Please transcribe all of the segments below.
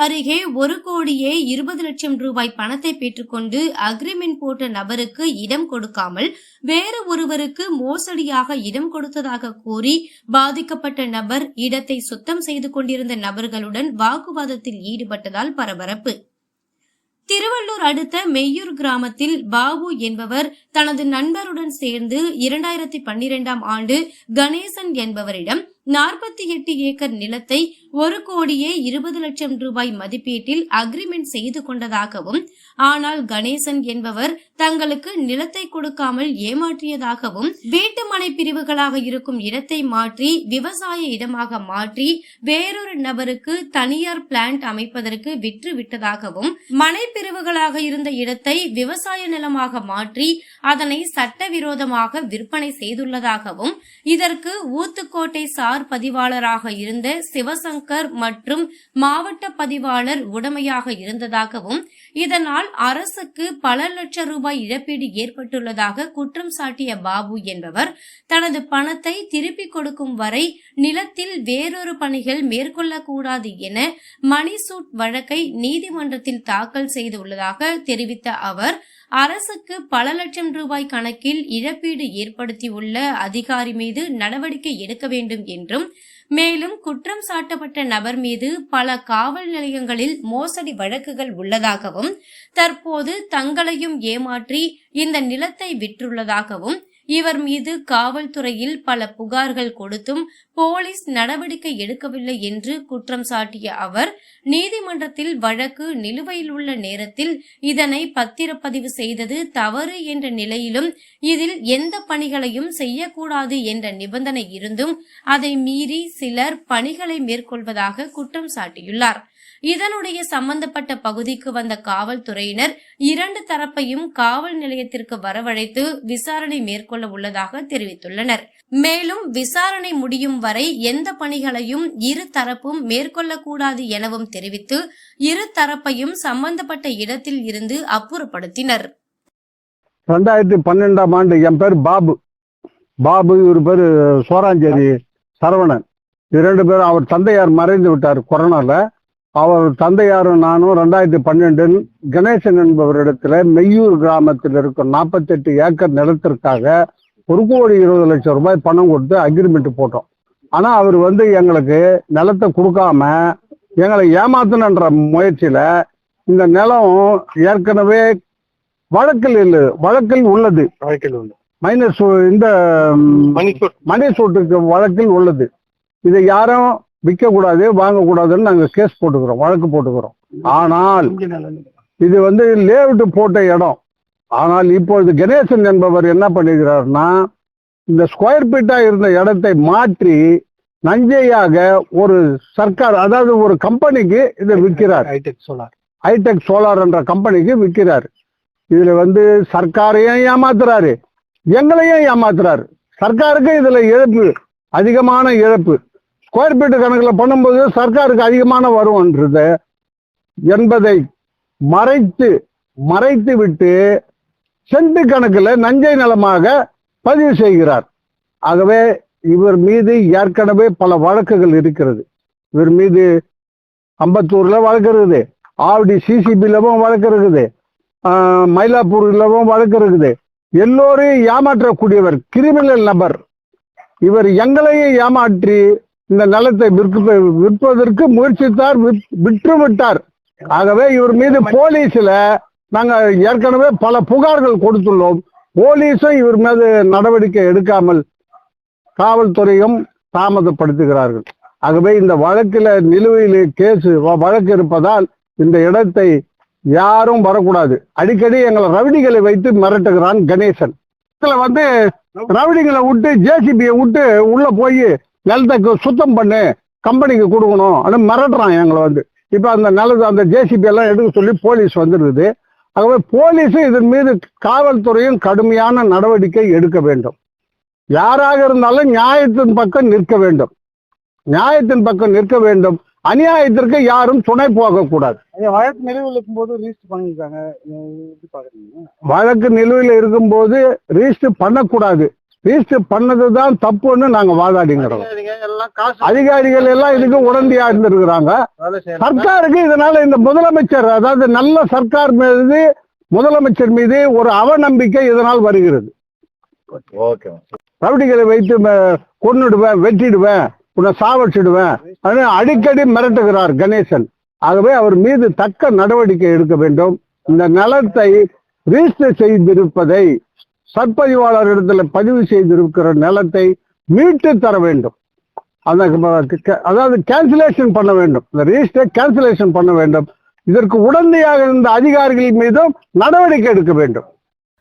அருகே ஒரு கோடியே இருபது லட்சம் ரூபாய் பணத்தை பெற்றுக்கொண்டு அக்ரிமெண்ட் போட்ட நபருக்கு இடம் கொடுக்காமல் வேறு ஒருவருக்கு மோசடியாக இடம் கொடுத்ததாக கூறி பாதிக்கப்பட்ட நபர் இடத்தை சுத்தம் செய்து கொண்டிருந்த நபர்களுடன் வாக்குவாதத்தில் ஈடுபட்டதால் பரபரப்பு. திருவள்ளூர் அடுத்த மெய்யூர் கிராமத்தில் பாபு என்பவர் தனது நண்பருடன் சேர்ந்து இரண்டாயிரத்தி பன்னிரெண்டாம் ஆண்டு கணேசன் என்பவரிடம் நாற்பத்தி எட்டு ஏக்கர் நிலத்தை ஒரு கோடியே இருபது லட்சம் ரூபாய் மதிப்பீட்டில் அக்ரிமெண்ட் செய்து கொண்டதாகவும் ஆனால் கணேசன் என்பவர் தங்களுக்கு நிலத்தை கொடுக்காமல் ஏமாற்றியதாகவும் வீட்டு மனை பிரிவுகளாக இருக்கும் இடத்தை மாற்றி விவசாய இடமாக மாற்றி வேறொரு நபருக்கு தனியார் பிளான்ட் அமைப்பதற்கு விற்று விட்டதாகவும் மனை பிரிவுகளாக இருந்த இடத்தை விவசாய நிலமாக மாற்றி அதனை சட்டவிரோதமாக விற்பனை செய்துள்ளதாகவும் இதற்கு ஊத்துக்கோட்டை சார் சார் பதிவாளராக இருந்த சிவசங்கர் மற்றும் மாவட்ட பதிவாளர் உடமையாக இருந்ததாகவும் இதனால் அரசுக்கு பல லட்சம் ரூபாய் இழப்பீடு ஏற்பட்டுள்ளதாக குற்றம் சாட்டிய பாபு என்பவர் தனது பணத்தை திருப்பிக் கொடுக்கும் வரை நிலத்தில் வேறொரு பணிகள் மேற்கொள்ளக்கூடாது என மணிசூட் வழக்கை நீதிமன்றத்தில் தாக்கல் செய்துள்ளதாக தெரிவித்த அவர் அரசுக்கு பல லட்சம் ரூபாய் கணக்கில் இழப்பீடு ஏற்படுத்தியுள்ள அதிகாரி மீது நடவடிக்கை எடுக்க வேண்டும் என்றும் மேலும் குற்றம் சாட்டப்பட்ட நபர் மீது பல காவல் நிலையங்களில் மோசடி வழக்குகள் உள்ளதாகவும் தற்போது தங்களையும் ஏமாற்றி இந்த நிலத்தை விற்றுள்ளதாகவும் இவர் மீது காவல்துறையில் பல புகார்கள் கொடுத்தும் போலீஸ் நடவடிக்கை எடுக்கவில்லை என்று குற்றம் சாட்டிய அவர் நீதிமன்றத்தில் வழக்கு நிலுவையில் உள்ள நேரத்தில் இதனை பத்திரப்பதிவு செய்தது தவறு என்ற நிலையிலும் இதில் எந்த பணிகளையும் செய்யக்கூடாது என்ற நிபந்தனை இருந்தும் அதை மீறி சிலர் பணிகளை மேற்கொள்வதாக குற்றம் சாட்டியுள்ளார். இதனுடைய சம்பந்தப்பட்ட பகுதிக்கு வந்த காவல்துறையினர் இரண்டு தரப்பையும் காவல் நிலையத்திற்கு வரவழைத்து விசாரணை மேற்கொள்ள உள்ளதாக தெரிவித்துள்ளனர். மேலும் விசாரணை முடியும் வரை எந்த பணிகளையும் இரு தரப்பும் மேற்கொள்ளக்கூடாது எனவும் தெரிவித்து இரு தரப்பையும் சம்பந்தப்பட்ட இடத்தில் இருந்து அப்புறப்படுத்தினர். ரெண்டாயிரத்தி பன்னெண்டாம் ஆண்டு என் பேர் பாபு. பாபு இவர் பேர் சோராஞ்சேரி சரவணன். இரண்டு பேரும் அவர் தந்தையார் மறைந்து விட்டார் கொரோனால. அவர் தந்தையாரும் நானும் ரெண்டாயிரத்தி பன்னெண்டில் கணேசன் என்பவரிடத்துல மெய்யூர் கிராமத்தில் இருக்கும் நாற்பத்தெட்டு ஏக்கர் நிலத்திற்காக ஒரு கோடி இருபது லட்சம் ரூபாய் பணம் கொடுத்து அக்ரிமெண்ட் போட்டோம். ஆனா அவர் வந்து எங்களுக்கு நிலத்தை கொடுக்காம எங்களை ஏமாத்தணுன்ற முயற்சியில இந்த நிலம் ஏற்கனவே வழக்கில் இல்லை வழக்கில் உள்ளது. வழக்கில் உண்டு மைனஸ் இந்த மணி சூட்டுக்கு வழக்கில் உள்ளது. இதை யாரும் விற்க கூடாது வாங்கக்கூடாதுன்னு நாங்க கேஸ் போட்டுக்கிறோம் வழக்கு போட்டுக்கிறோம். ஆனால் இது வந்து லேஅவுட் போட்ட இடம். ஆனால் இப்பொழுது கணேசன் என்பவர் என்ன பண்ணிக்கிறாருன்னா இந்த ஸ்கொயர் ஃபீட்டா இருந்த இடத்தை மாற்றி நஞ்சையாக ஒரு சர்க்கார் அதாவது ஒரு கம்பெனிக்கு இதை விற்கிறார். ஹைடெக் சோலார் ஹைடெக் சோலார் என்ற கம்பெனிக்கு விற்கிறார். இதுல வந்து சர்க்காரையும் ஏமாத்துறாரு எங்களையும் ஏமாத்துறாரு. சர்க்காருக்கு இதுல இழப்பு அதிகமான இழப்பு. ஸ்கொயர் ஃபீட்டு கணக்கில் பண்ணும்போது சர்க்காருக்கு அதிகமான வருவன்றது என்பதை மறைத்து மறைத்து விட்டு சென்ட் கணக்கில் நஞ்சை நிலமாக பதிவு செய்கிறார். ஆகவே இவர் மீது ஏற்கனவே பல வழக்குகள் இருக்கிறது. இவர் மீது அம்பத்தூர்ல வழக்கு இருக்குது. ஆவடி சிசிபிலவும் வழக்கு இருக்குது. மயிலாப்பூர்லவும் வழக்கு இருக்குது. எல்லோரையும் ஏமாற்றக்கூடியவர் கிரிமினல் நபர். இவர் எங்களையும் ஏமாற்றி இந்த நிலத்தை விற்க விற்பதற்கு முயற்சித்தார் விற்- விற்று விட்டார் ஆகவே இவர் மீது போலீஸ்ல நாங்க ஏற்கனவே பல புகார்கள் கொடுத்துள்ளோம். போலீஸும் இவர் மீது நடவடிக்கை எடுக்காமல் காவல்துறையும் தாமதப்படுத்துகிறார்கள். ஆகவே இந்த வழக்கில் நிலுவையில் கேஸ் வழக்கு இருப்பதால் இந்த இடத்தை யாரும் வரக்கூடாது. அடிக்கடி எங்களை ரவுடிகளை வைத்து மிரட்டுகிறான் கணேசன். இதுல வந்து ரவுடிகளை விட்டு ஜேசிபியை விட்டு உள்ள போய் நிலத்தை சுத்தம் பண்ணு கம்பெனிக்கு கொடுக்கணும் அப்படின்னு மிரட்டுறான் எங்களை வந்து. இப்ப அந்த நிலத்தை அந்த ஜேசிபி எல்லாம் எடுக்க சொல்லி போலீஸ் வந்துருக்குது ஆகவே போலீஸும் இதன் மீது காவல்துறையும் கடுமையான நடவடிக்கை எடுக்க வேண்டும். யாராக இருந்தாலும் நியாயத்தின் பக்கம் நிற்க வேண்டும். நியாயத்தின் பக்கம் நிற்க வேண்டும். அநியாயத்திற்கு யாரும் துணை போகக்கூடாது. வழக்கு நிலுவையில் இருக்கும்போது ரிஜிஸ்டர் பண்ணியிருக்காங்க. வழக்கு நிலுவையில் இருக்கும்போது ரிஜிஸ்டர் பண்ணக்கூடாது. ரிஜிஸ்டர் பண்ணதுதான் தப்புன்னு நாங்க வாதாடிங்கிறோம் அதிகாரிகள் எல்லாம் இதுக்கு உடந்தையா இருந்திருக்கிறாங்க. சர்க்காருக்கு இதனால இந்த முதலமைச்சர் அதாவது நல்ல சர்க்கார் மீது முதலமைச்சர் மீது ஒரு அவநம்பிக்கை இதனால் வருகிறது. ஓகே ரவுடிகளை வைத்து கொன்னுடுவேன் வெட்டிடுவேன் உன்னை சாவடிச்சிடுவேன் அடிக்கடி மிரட்டுகிறார் கணேசன். ஆகவே அவர் மீது தக்க நடவடிக்கை எடுக்க வேண்டும். இந்த நிலத்தை ரிஜிஸ்டர் செய்திருப்பதை சற்பதிவாளரிடத்துல பதிவு செய்திருக்கிற நிலத்தை மீட்டு தர வேண்டும். அந்த க- அதாவது கேன்சலேஷன் பண்ண வேண்டும். இந்த ரிஜிஸ்டர் கேன்சலேஷன் பண்ண வேண்டும். இதற்கு உடந்தையாக இருந்த அதிகாரிகள் மீதும் நடவடிக்கை எடுக்க வேண்டும்.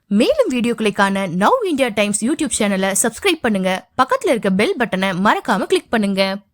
மேலும் வீடியோக்களை காண நவ் இந்தியா டைம்ஸ் யூடியூப் சேனலை சப்ஸ்கிரைப் பண்ணுங்க. பக்கத்தில் இருக்க பெல் பட்டனை மறக்காம கிளிக் பண்ணுங்க.